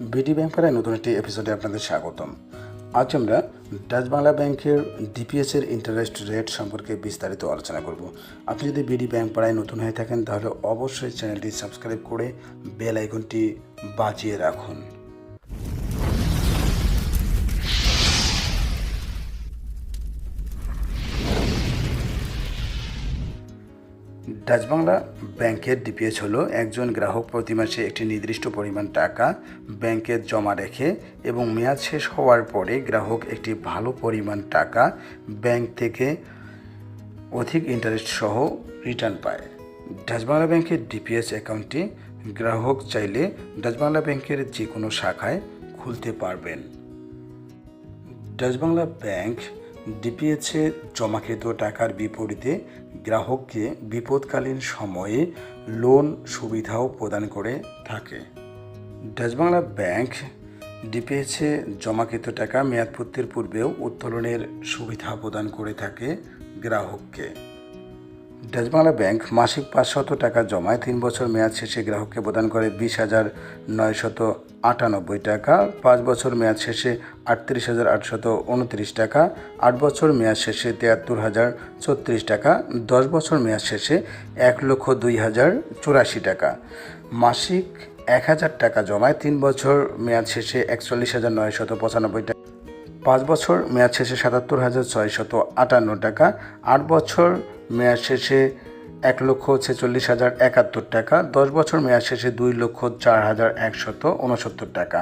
BD bank পাড়ায় নতুন একটি এপিসোডে আপনাদের স্বাগতম। আজ আমরা ডাচ বাংলা ব্যাংকের ডিপিএস এর ইন্টারেস্ট রেট সম্পর্কে বিস্তারিত আলোচনা করব। আপনি যদি বিডি ব্যাংক পাড়ায় নতুন হয়ে থাকেন, তাহলে অবশ্যই চ্যানেলটি সাবস্ক্রাইব করে বেল আইকনটি বাজিয়ে রাখুন। ডাচ বাংলা ব্যাংকের ডিপিএস হলো একজন গ্রাহক প্রতি মাসে একটি নির্দিষ্ট পরিমাণ টাকা ব্যাংকে জমা রেখে এবং মেয়াদ শেষ হওয়ার পরে গ্রাহক একটি ভালো পরিমাণ টাকা ব্যাংক থেকে অধিক ইন্টারেস্ট সহ রিটার্ন পায়। ডাচ বাংলা ব্যাংকের ডিপিএস অ্যাকাউন্টটি গ্রাহক চাইলে ডাচ বাংলা ব্যাংকের যে কোনো শাখায় খুলতে পারবেন। ডাচ বাংলা ব্যাংক ডিপিএসে জমাকৃত টাকার বিপরীতে গ্রাহককে বিপদকালীন সময়ে লোন সুবিধাও প্রদান করে থাকে। ডাচ বাংলা ব্যাংক ডিপিএসে জমাকৃত টাকা মেয়াদপূর্তির পূর্বেও উত্তোলনের সুবিধা প্রদান করে থাকে গ্রাহককে। ডাচ বাংলা ব্যাংক মাসিক পাঁচশত টাকা জমায় তিন বছর মেয়াদ শেষে গ্রাহককে প্রদান করে বিশ হাজার নয়শত আটানব্বই টাকা, পাঁচ বছর মেয়াদ শেষে আটত্রিশ হাজার আটশত উনত্রিশ টাকা, আট বছর মেয়াদ শেষে তিয়াত্তর হাজার ছত্রিশ টাকা, দশ বছর মেয়াদ শেষে এক লক্ষ দুই হাজার চুরাশি টাকা। মাসিক এক হাজার টাকা জমায় তিন বছর মেয়াদ শেষে একচল্লিশ হাজার নয়শত পঁচানব্বই টাকা, পাঁচ বছর মেয়াদ শেষে সাতাত্তর হাজার ছয়শত আটান্ন টাকা, আট বছর মেয়াদ শেষে এক লক্ষ ছেচল্লিশ হাজার একাত্তর টাকা, দশ বছর মেয়াদ শেষে দুই লক্ষ চার হাজার একশত উনসত্তর টাকা।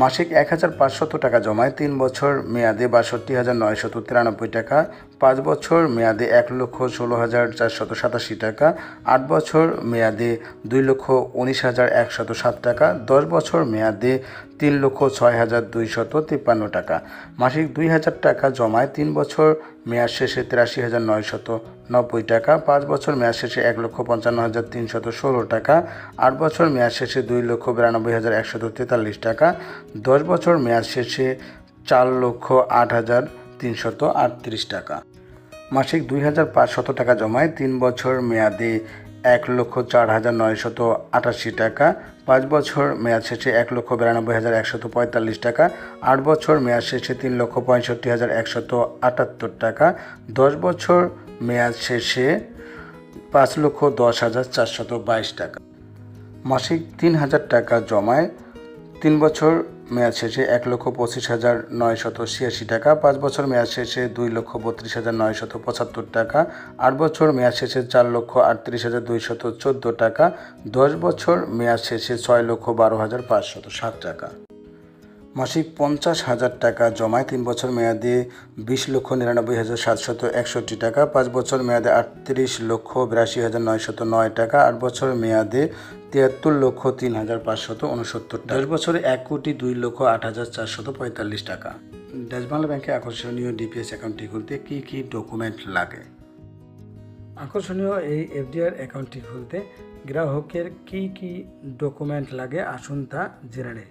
মাসিক এক হাজার পাঁচশত টাকা জমায়, তিন বছর মেয়াদে বাষট্টি হাজার নয়শত তিরানব্বই টাকা পাঁচ বছর মেয়াদে এক লক্ষ ষোলো হাজার চারশত সাতাশি টাকা, আট বছর মেয়াদে দুই লক্ষ উনিশ হাজার একশত সাত টাকা, দশ বছর মেয়াদে তিন লক্ষ ছয় হাজার দুইশত তিপ্পান্ন টাকা। মাসিক দুই হাজার টাকা জমায় তিন বছর মেয়াদ শেষে তিরাশি হাজার নয়শত নব্বই টাকা, পাঁচ বছর মেয়াদ শেষে এক লক্ষ পঞ্চান্ন হাজার তিনশত ষোলো টাকা, আট বছর মেয়াদ শেষে দুই লক্ষ বিরানব্বই হাজার একশত তেতাল্লিশ টাকা, দশ বছর মেয়াদ শেষে চার লক্ষ আট হাজার তিনশত আটত্রিশ টাকা। মাসিক দুই হাজার পাঁচশত টাকা জমায় তিন বছর মেয়াদে এক লক্ষ চার হাজার নয়শত আটাশি টাকা, পাঁচ বছর মেয়াদ শেষে এক লক্ষ বিরানব্বই হাজার একশত পঁয়তাল্লিশ টাকা, আট বছর মেয়াদ শেষে তিন লক্ষ পঁয়ষট্টি হাজার একশত আটাত্তর টাকা, দশ বছর মেয়াদ শেষে পাঁচ লক্ষ দশ হাজার চারশত বাইশ টাকা। মাসিক তিন হাজার টাকা জমায় তিন বছর মেয়াদ শেষে এক লক্ষ পঁচিশ হাজার নয়শত ছিয়াশি টাকা, পাঁচ বছর মেয়াদ শেষে দুই লক্ষ বত্রিশ হাজার নয়শত পঁচাত্তর টাকা, আট বছর মেয়াদ শেষে চার লক্ষ আটত্রিশ হাজার দুইশত চোদ্দ টাকা, দশ বছর মেয়াদ শেষে ছয় লক্ষ বারো হাজার পাঁচশত সাত টাকা। মাসিক পঞ্চাশ হাজার টাকা জমায় তিন বছর মেয়াদে বিশ লক্ষ নিরানব্বই হাজার সাতশত একষট্টি টাকা পাঁচ বছর মেয়াদে আটত্রিশ লক্ষ বিরাশি হাজার নয়শত নয় টাকা আট বছর মেয়াদে তিয়াত্তর লক্ষ তিন হাজার পাঁচশত উনসত্তর টাকা। দশ বছরে এক কোটি দুই লক্ষ আট হাজার চারশত পঁয়তাল্লিশ টাকা। ডাচ বাংলা ব্যাংকে আকর্ষণীয় ডিপিএস অ্যাকাউন্টটি খুলতে কী কী ডকুমেন্ট লাগে? আকর্ষণীয় এই এফডিআর অ্যাকাউন্টটি খুলতে গ্রাহকের কি কি ডকুমেন্ট লাগে আসুন তা জেনে নেই।